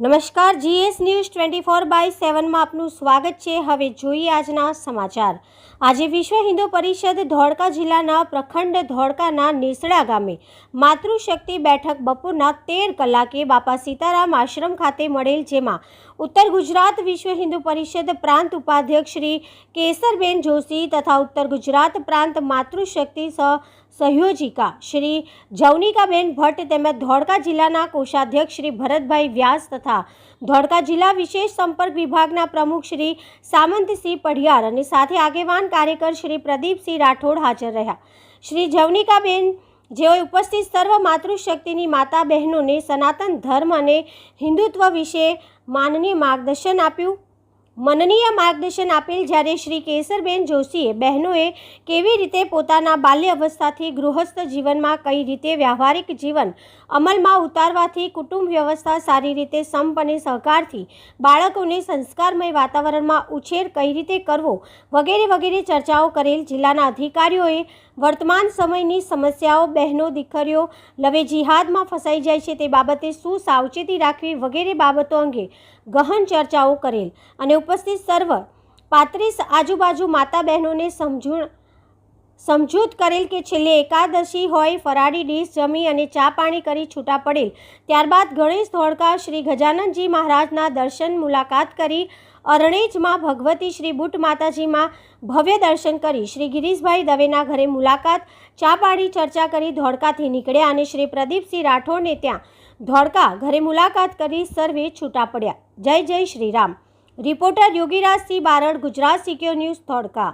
નમસ્કાર, GS news twenty four by સેવનમાં આપનું સ્વાગત છે. હવે જોઈએ આજના સમાચાર. આજે વિશ્વ હિન્દુ પરિષદ ધોળકા જિલ્લાના પ્રખંડ ધોળકાના નીસડા ગામે માતૃશક્તિ બેઠક બપોરના તેર કલાકે બાપા સીતારામ આશ્રમ ખાતે મળેલ, જેમાં ઉત્તર ગુજરાત વિશ્વ હિન્દુ પરિષદ પ્રાંત ઉપાધ્યક્ષ શ્રી કેસરબેન જોશી તથા ઉત્તર ગુજરાત પ્રાંત માતૃશક્તિ સહ સહયોજિકા શ્રી જવનિકાબેન ભટ્ટ તેમજ ધોળકા જિલ્લાના કોષાધ્યક્ષ શ્રી ભરતભાઈ વ્યાસ તથા ધોળકા જિલ્લા વિશેષ સંપર્ક વિભાગના પ્રમુખ શ્રી સામંતસિંહ પઢિયાર અને સાથે આગેવાન કાર્યકર શ્રી પ્રદીપસિંહ રાઠોડ હાજર રહ્યા. શ્રી જવનિકાબેન, જેઓએ ઉપસ્થિત સર્વ માતૃશક્તિની માતા બહેનોને સનાતન ધર્મ અને હિન્દુત્વ વિશે માનનીય માર્ગદર્શન આપ્યું. મનનીય માર્ગદર્શન આપેલ જ્યારે શ્રી કેસરબેન જોશીએ બહેનોએ કેવી રીતે પોતાના બાલ્ય અવસ્થાથી ગૃહસ્થ જીવનમાં કઈ રીતે વ્યવહારિક જીવન અમલમાં ઉતારવાથી કુટુંબ વ્યવસ્થા સારી રીતે સંપ અને સહકારથી બાળકોને સંસ્કારમય વાતાવરણમાં ઉછેર કઈ રીતે કરવો વગેરે વગેરે ચર્ચાઓ કરેલ જિલ્લાના અધિકારીઓએ વર્તમાન સમયની સમસ્યાઓ બહેનો દીકરીઓ લવે જિહાદમાં ફસાઈ જાય છે તે બાબતે શું સાવચેતી રાખવી વગેરે બાબતો અંગે ગહન ચર્ચાઓ કરેલ અને ઉપસ્થિત સર્વ પાંત્રીસ આજુબાજુ માતા બહેનોને સમજૂણ સમજૂત કરેલ કે છેલ્લે એકાદશી હોય, ફરાળી ડીશ જમી અને ચા પાણી કરી છૂટા પડેલ. ત્યારબાદ ગણેશ ધોળકા શ્રી ગજાનંદજી મહારાજના દર્શન મુલાકાત કરી અરણેજમાં ભગવતી શ્રી બુટ માતાજીમાં ભવ્ય દર્શન કરી. શ્રી ગિરીશભાઈ દવેના ઘરે મુલાકાત, ચા પાણી ચર્ચા કરી ધોળકાથી નીકળ્યા અને શ્રી પ્રદીપસિંહ રાઠોડને ત્યાં ધોળકા ઘરે મુલાકાત કરી સર્વે છૂટા પડ્યા. જય જય Shri Ram. Reporter Yogirajsinh Barad Gujarat secure news Dholka.